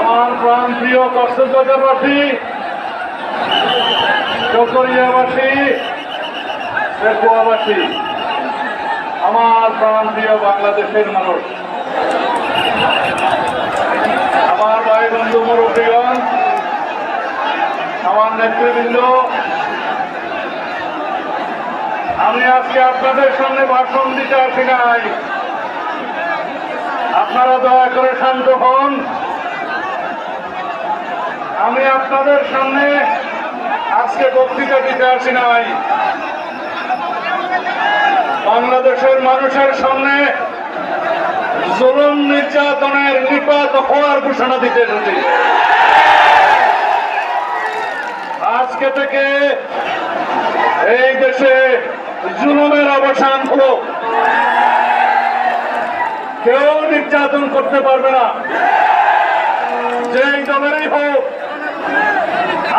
আমার প্রাণ প্রিয় কক্সবাজারবাসী চকরিয়াবাসী শেরপুয়াবাসী আমার প্রাণ প্রিয় বাংলাদেশের মানুষ। আমার ভাই বন্ধু মুরব্বীগণ, আমার নেতৃবৃন্দ, আমি আজকে আপনাদের সামনে ভাষণ দিতে আসি নাই। আপনারা দয়া করে শান্ত হন। আমি আপনাদের সামনে আজকে বক্তৃতা দিতে আসি নাই। বাংলাদেশের মানুষের সামনে জুলুম নির্যাতনের নিপাত হওয়ার ঘোষণা দিতে এসেছি আজকে থেকে এই দেশে জুলুমের অবসান হলো। কেউ নির্যাতন করতে পারবে না। যেই দলেরই হোক,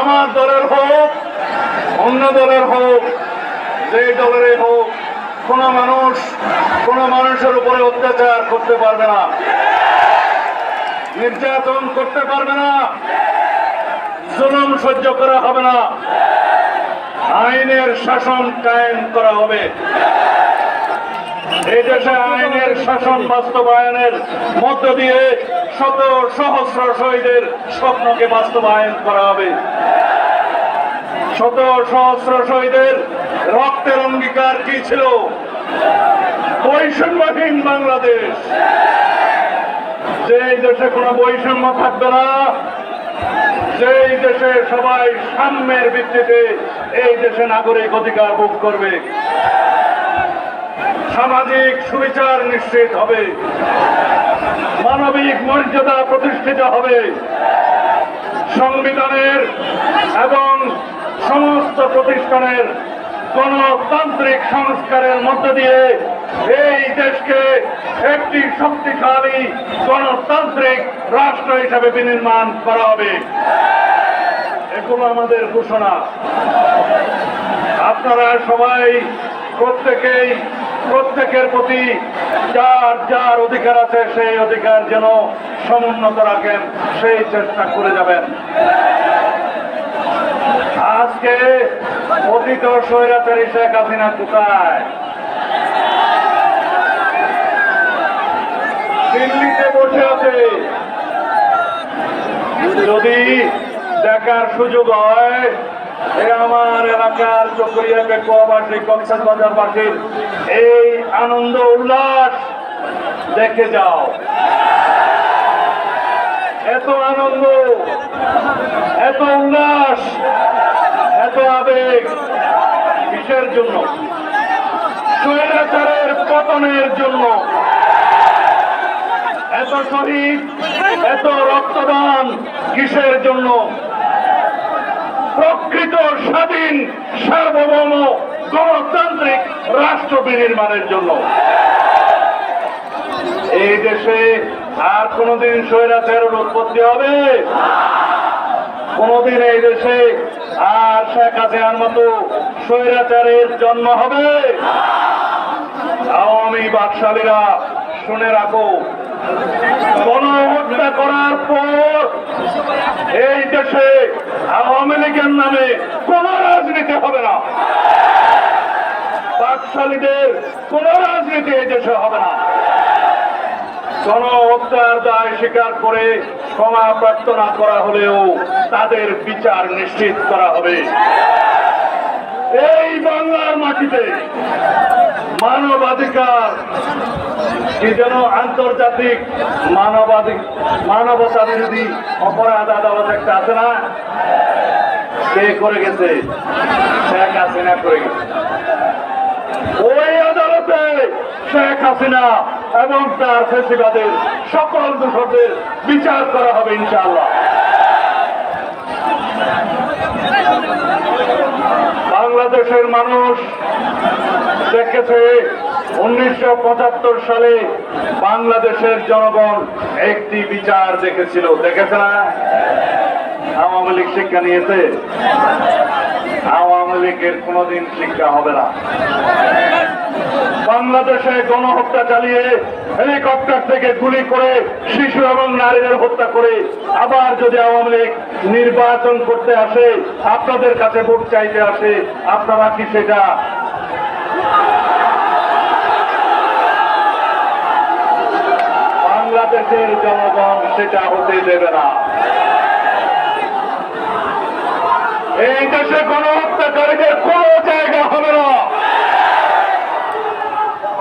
আমার দলের হোক, অন্য দলের হোক, যেই দলেরই হোক কোন মানুষ, কোন মানুষের উপরে অত্যাচার করতে পারবে না। নির্যাতন করতে পারবে না। জুলুম সহ্য করা হবে না। আইনের শাসন কায়েম করা হবে। এই দেশে আইনের শাসন বাস্তবায়নের মধ্য দিয়ে শত সহস্র শহীদের স্বপ্নকে বাস্তবায়ন করা হবে। শত সহস্র শহীদের রক্তের অঙ্গীকার কি ছিল? বৈষম্যহীন বাংলাদেশ। যে দেশে কোনো বৈষম্য থাকবে না, যেই দেশে সবাই সাম্যের ভিত্তিতে এই দেশে নাগরিক অধিকার ভোগ করবে, সামাজিক সুবিচার নিশ্চিত হবে, মানবিক মর্যাদা প্রতিষ্ঠিত হবে, সংবিধানের প্রতিষ্ঠানের গণতান্ত্রিক সংস্কারের মধ্য দিয়ে এই দেশকে একটি শক্তিশালী গণতান্ত্রিক রাষ্ট্র হিসাবে বিনির্মাণ করা হবে। এগুলো আমাদের ঘোষণা। আপনারা সবাই প্রত্যেকেই, প্রত্যেকের প্রতি যার যার অধিকার আছে, সেই অধিকার যেন সমুন্নত রাখেন, সেই চেষ্টা করে যাবেন। আজকে অতীত স্বৈরাচারী শেখ হাসিনা কোথায়? দিল্লিতে বসে আছে। যদি দেখার সুযোগ হয় আমার এলাকার চকরিয়া পেকুয়াবাসী কক্সবাজারবাসীর এই আনন্দ উল্লাস দেখে যাও। এত আনন্দ, এত উল্লাস এত আবেগ কিসের জন্য? স্বৈরাচারের পতনের জন্য। এত শহীদ, এত রক্তদান কিসের জন্য? প্রকৃত স্বাধীন, সার্বভৌম, গণতান্ত্রিক রাষ্ট্র বিনির্মাণের জন্য। এই দেশে আর কোনদিন স্বৈরাচারের উৎপত্তি হবে? কোনদিন এই দেশে আর শেখ হাসিনার মতো স্বৈরাচারের জন্ম হবে। আওয়ামী বাকশালীরা শুনে রাখো, গণহত্যা করার পর এই দেশে আওয়ামী লীগের নামে কোন রাজনীতি হবে না। বাকশালীদের কোন রাজনীতি এই দেশে হবে না। গণহত্যার দায় স্বীকার করে ক্ষমা প্রার্থনা করা হলেও তাদের বিচার নিশ্চিত করা হবে। এই বাংলার মাটিতে মানবাধিকার কি যেন আন্তর্জাতিক মানবাধিক মানবতা বিরোধী অপরাধ আদালত একটা আছে না? কে করে গেছে? শেখ হাসিনা করে গেছে। ওই আদালতে শেখ হাসিনা এবং তার ফেসিবাদের সকল দোষদের বিচার করা হবে ইনশাআল্লাহ। বাংলাদেশের মানুষ দেখেছে, উনিশশো পঁচাত্তর সালে বাংলাদেশের জনগণ একটি বিচার দেখেছিল। দেখেছে না? আওয়ামী লীগ শিক্ষা নিয়েছে। আওয়ামী লীগের কোনোদিন শিক্ষা হবে না। বাংলাদেশে গণহত্যা চালিয়ে হেলিকপ্টার থেকে গুলি করে শিশু এবং নারীদের হত্যা করে আবার যদি আওয়ামী লীগ নির্বাচন করতে আসে, আপনাদের কাছে ভোট চাইতে আসে, আপনারা কি সেটা? বাংলাদেশের জনগণ সেটা হতে দেবে না। এই দেশে গণহত্যাকারীদের কোনো জায়গা হবে না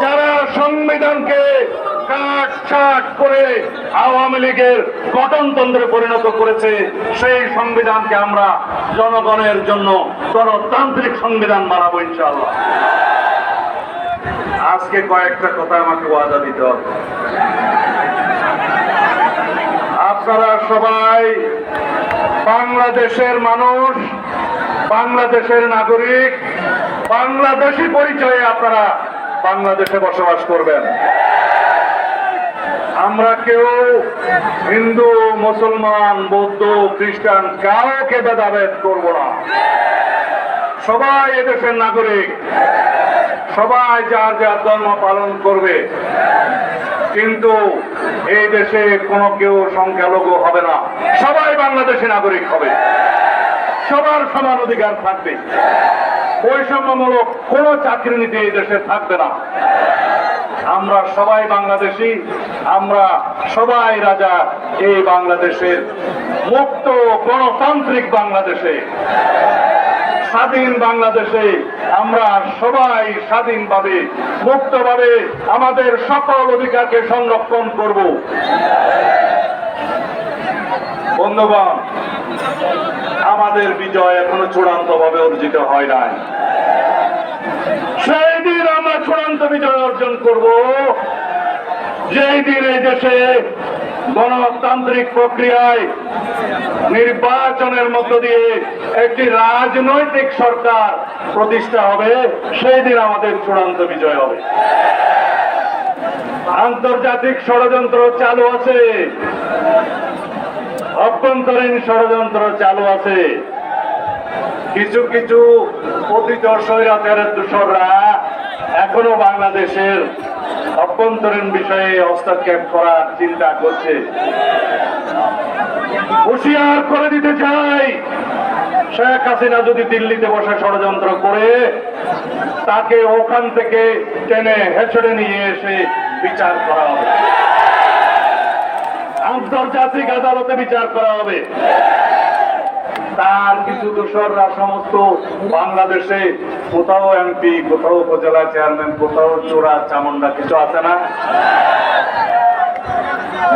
যারা সংবিধানকে কাট ছাট করে আওয়ামী লীগের গঠনতন্ত্রে পরিণত করেছে, সেই সংবিধানকে আমরা জনগণের জন্য গণতান্ত্রিক সংবিধান বানাবো ইনশাআল্লাহ। আজকে কয়েকটা কথা আমাকে ওয়াদা দিতে হবে। আপনারা সবাই বাংলাদেশের মানুষ, বাংলাদেশের নাগরিক, বাংলাদেশি পরিচয়ে আপনারা বাংলাদেশে বসবাস করবেন। আমরা কেউ হিন্দু, মুসলমান, বৌদ্ধ, খ্রিস্টান কাউকে ভেদাভেদ করব না। সবাই এদেশের নাগরিক। সবাই যার যার ধর্ম পালন করবে। কিন্তু এই দেশে কোনো কেউ সংখ্যালঘু হবে না। সবাই বাংলাদেশি নাগরিক হবে। সবার সমান অধিকার থাকবে। বৈষম্যমূলক কোনো চাকরি নীতি এই দেশে থাকবে না। আমরা সবাই বাংলাদেশি, আমরা সবাই রাজা এই বাংলাদেশের মুক্ত গণতান্ত্রিক বাংলাদেশে, স্বাধীন বাংলাদেশে আমরা সবাই স্বাধীনভাবে, মুক্তভাবে আমাদের সকল অধিকারকে সংরক্ষণ করব। বন্ধুগণ, আমাদের বিজয় এখনও চূড়ান্ত ভাবে অর্জিত হয় নাই সেই দিন আমরা চূড়ান্ত বিজয় অর্জন করব। যেই দিন এই দেশে গণতান্ত্রিক প্রক্রিয়ায় নির্বাচনের মধ্য দিয়ে একটি রাজনৈতিক সরকার প্রতিষ্ঠা হবে, সেই দিন আমাদের চূড়ান্ত বিজয় হবে। আন্তর্জাতিক ষড়যন্ত্র চালু আছে। অভ্যন্তরীণ ষড়যন্ত্র চালু আছে। কিছু কিছু পতিত স্বৈরাচারের দূষররা এখনও বাংলাদেশের অভ্যন্তরীণ বিষয়ে হস্তক্ষেপ করার চিন্তা করছে। হুশিয়ার করে দিতে চাই। শেখ হাসিনা যদি দিল্লিতে বসে ষড়যন্ত্র করে, তাকে ওখান থেকে টেনে হেঁচড়ে নিয়ে এসে বিচার করা হবে। আন্তর্জাতিক আদালতে বিচার করা হবে। তার কিছু দোসররা সমস্ত বাংলাদেশে কোথাও এমপি কোথাও উপজেলা চেয়ারম্যান কোথাও চোরা চামুন্ডা কিছু আছে না?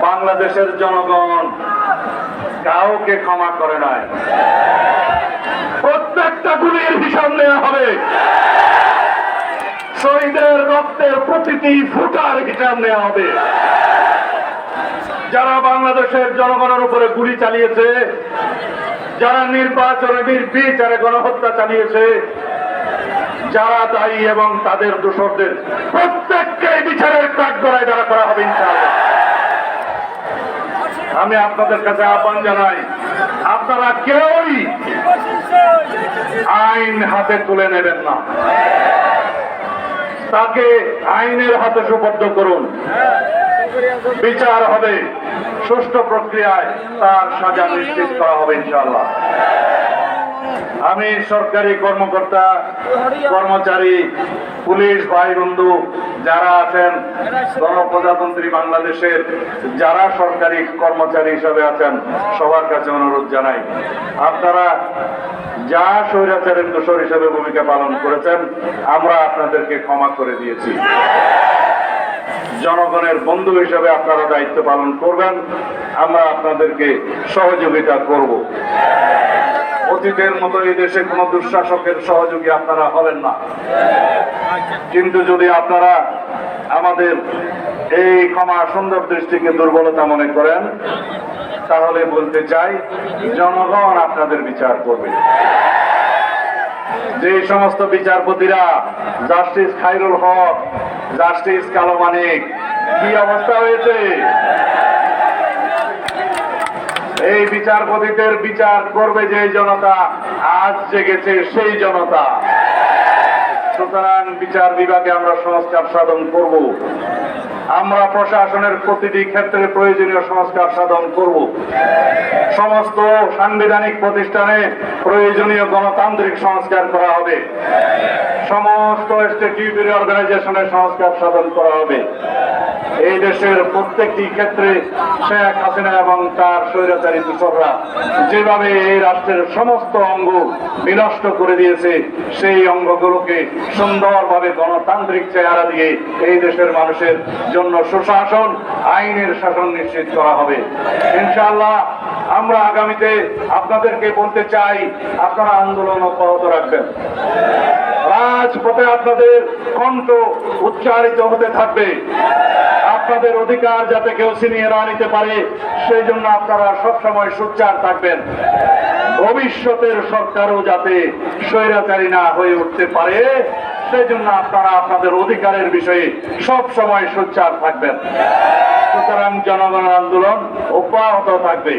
বাংলাদেশের জনগণ কাউকে ক্ষমা করে নাই। প্রত্যেকটা গুলির হিসাব নেওয়া হবে। শহীদের রক্তের প্রতিটি ফুটার হিসাব নেওয়া হবে। যারা বাংলাদেশের জনগণের উপরে গুলি চালিয়েছে যারা নির্বাচনে বিচারে গণহত্যা চালিয়েছে, যারা দায়ী এবং তাদের দোষরদের প্রত্যেককে বিচারের কাঠ গড়ায় দ্বারা করা হবে আমি আপনাদের কাছে আহ্বান জানাই, আপনারা কেউই আইন হাতে তুলে নেবেন না। তাকে আইনের হাতে সুবদ্ধ করুন। বিচার হবে। সুষ্ঠু প্রক্রিয়ায় তার সাজা নিশ্চিত করা হবে ইনশাআল্লাহ। আমি সরকারি কর্মকর্তা, কর্মচারী, পুলিশ, ভাই, বন্ধু যারা আছেন, গণপ্রজাতন্ত্রী বাংলাদেশের যারা সরকারি কর্মচারী হিসাবে আছেন, সবার কাছে অনুরোধ জানাই। আপনারা যা স্বৈরাচারের দোষর হিসেবে ভূমিকা পালন করেছেন, আমরা আপনাদেরকে ক্ষমা করে দিয়েছি। জনগণের বন্ধু হিসেবে আপনারা দায়িত্ব পালন করবেন। আমরা আপনাদেরকে সহযোগিতা করব। অতীতের মতো এই দেশে কোনো দুঃশাসকের সহযোগী আপনারা হবেন না। কিন্তু যদি আপনারা আমাদের এই ক্ষমা সুন্দর দৃষ্টিকে দুর্বলতা মনে করেন, তাহলে বলতে চাই, জনগণ আপনাদের বিচার করবে। যে সমস্ত বিচারপতিরা জাস্টিস খাইরুল হক জাস্টিস কালো মানিক, কি অবস্থা হয়েছে? এই বিচারপতিদের বিচার করবে যে জনতা, আজ জেগেছে সেই জনতা। সুতরাং বিচার বিভাগে আমরা সংস্কার সাধন করব। আমরা প্রশাসনের প্রতিটি ক্ষেত্রে প্রয়োজনীয় সংস্কার সাধন করব। সমস্ত সাংবিধানিক প্রতিষ্ঠানে প্রয়োজনীয় গণতান্ত্রিক সংস্কার করা হবে। সমস্ত স্ট্যাটিউটরি অর্গানাইজেশনের সংস্কার সাধন করা হবে। এই দেশের প্রত্যেকটি ক্ষেত্রে শেখ হাসিনা এবং তার স্বৈরাচারী দূষকরা যেভাবে এই রাষ্ট্রের সমস্ত অঙ্গ বিনষ্ট করে দিয়েছে, সেই অঙ্গগুলোকে সুন্দরভাবে গণতান্ত্রিক চেহারা দিয়ে এই দেশের মানুষের জন্য সুশাসন, আইনের শাসন নিশ্চিত করা হবে। ইনশাআল্লাহ, আমরা আগামীতে আপনাদেরকে বলতে চাই, আপনারা আন্দোলন অব্যাহত রাখবেন। রাজপথে আপনাদের কণ্ঠ উচ্চারিত হতে থাকবে। আপনাদের অধিকার যাতে কেউ ছিনিয়ে না নিতে পারে, সেই জন্য আপনারা সবসময় সোচ্চার থাকবেন। ভবিষ্যতের সরকারও যাতে স্বৈরাচারী না হয়ে উঠতে পারে সেই জন্য আপনারা আপনাদের অধিকারের বিষয়ে সব সময় সোচ্চার থাকবেন। সুতরাং জনগণের আন্দোলন অব্যাহত থাকবে।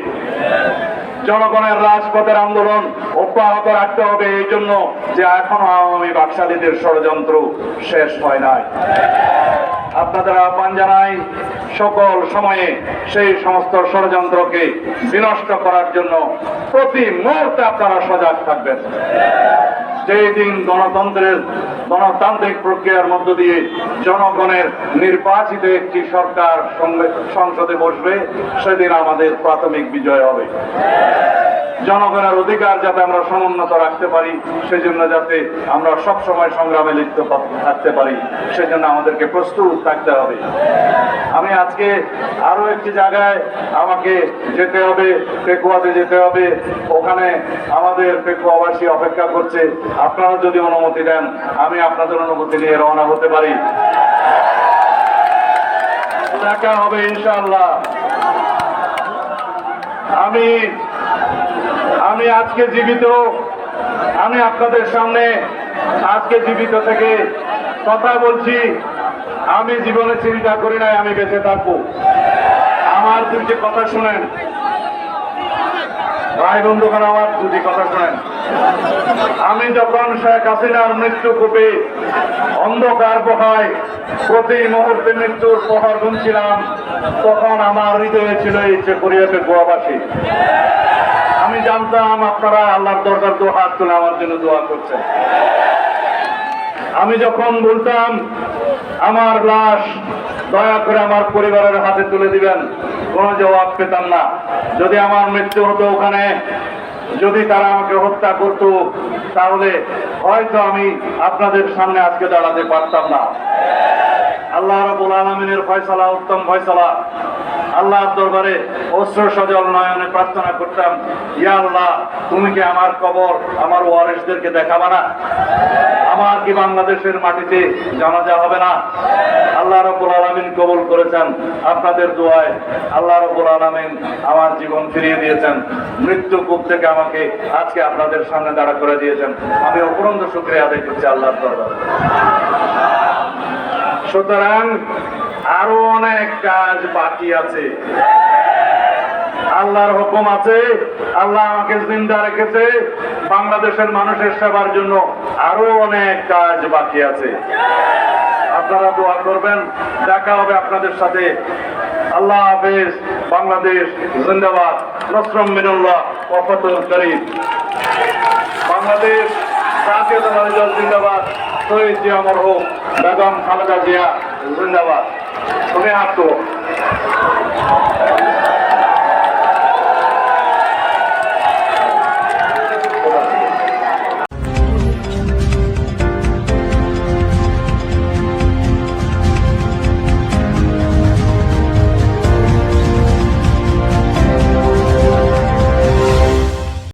জনগণের রাজপথের আন্দোলন অব্যাহত রাখতে হবে, এই জন্য যে এখনও আওয়ামী বাকশালীদের ষড়যন্ত্র শেষ হয় নাই। আপনাদের আহ্বান জানাই, সকল সময়ে সেই সমস্ত ষড়যন্ত্রকে বিনষ্ট করার জন্য প্রতি মুহূর্তে আপনারা সজাগ থাকবেন। যেই দিন গণতন্ত্রের গণতান্ত্রিক প্রক্রিয়ার মধ্য দিয়ে জনগণের নির্বাচিত একটি সরকার সংসদে বসবে, সেদিন আমাদের প্রাথমিক বিজয় হবে। জনগণের অধিকার যাতে আমরা সমুন্নত রাখতে পারি, সেজন্য যাতে আমরা সব সময় সংগ্রামে লিপ্ত থাকতে পারি, সেজন্য আমাদেরকে প্রস্তুত থাকতে হবে। আমি আজকে আরও একটি জায়গায় আমাকে যেতে হবে, পেকুয়াতে যেতে হবে। ওখানে আমাদের পেকুয়াবাসী অপেক্ষা করছে। আপনারা যদি অনুমতি দেন, আমি আপনাদের অনুমতি নিয়ে রওনা হতে পারি। দেখা হবে ইনশাল্লাহ আমি আমি আজকে জীবিত। আমি আপনাদের সামনে আজকে জীবিত থেকে কথা বলছি। আমি জীবনে চিন্তা করি নাই, আমি বেঁচে থাকব। আমার দুটি কথা শুনেন। ভাই বন্ধুগণ, আমার দুটি কথা শুনেন। আমি যখন শেখ হাসিনার মৃত্যু কূপে অন্ধকার বহায় প্রতি মুহূর্তে মৃত্যুর প্রহর গুনছিলাম তখন আমার হৃদয়ে ছিল এই চেকুরিয়াতে গোয়াবাসী। আমি জানতাম আপনারা আল্লাহর দরকার দু হাত তুলে আমার জন্য দোয়া করছেন। আমি যখন বলতাম, আমার লাশ, দয়া করে আমার পরিবারের হাতে তুলে দিবেন কোনো জবাব পেতাম না। যদি আমার মৃত্যু হতো ওখানে যদি তারা আমাকে হত্যা করতো তাহলে হয়তো আমি আপনাদের সামনে আজকে দাঁড়াতে পারতাম না। আল্লাহ রাবুল আলমিনের ফয়সালা, উত্তম ফয়সালা। আল্লাহর দরবারে অস্ত্র সজল নয়নে প্রার্থনা করতাম, ইয়া আল্লাহ, তুমি কি আমার কবর, আমার ওয়ারিসদেরকে দেখাবা না? আমার কি বাংলাদেশের মাটিতে জানাজা হবে না? আল্লাহ রব্বুল আলমিন কবুল করেছেন আপনাদের দোয়ায়। আল্লাহ রব্বুল আলমিন আমার জীবন ফিরিয়ে দিয়েছেন। মৃত্যু কূপ থেকে আমাকে আজকে আপনাদের সামনে দাঁড়া করে দিয়েছেন। আমি অপরন্ত শুক্রিয়া আদায় করছি আল্লাহর দরবারে। সুতরাং আরও অনেক কাজ বাকি আছে। আল্লাহর হুকুম আছে, আল্লাহ আমাকে জিন্দা রেখেছে, বাংলাদেশের মানুষের সেবার জন্য আরও অনেক কাজ বাকি আছে। আপনারা দোয়া করবেন, দেখা হবে আপনাদের সাথে। আল্লাহ হাফেজ, বাংলাদেশ, জিন্দাবাদ। নসরম মিনুল্লাহ, ওফাতুল করিম। বাংলাদেশ জাতীয়তাবাদী দল জিন্দাবাদ। শহীদ জিয়া মরহুম বেগম খালেদা জিয়া জিন্দাবাদ। তুমি হাত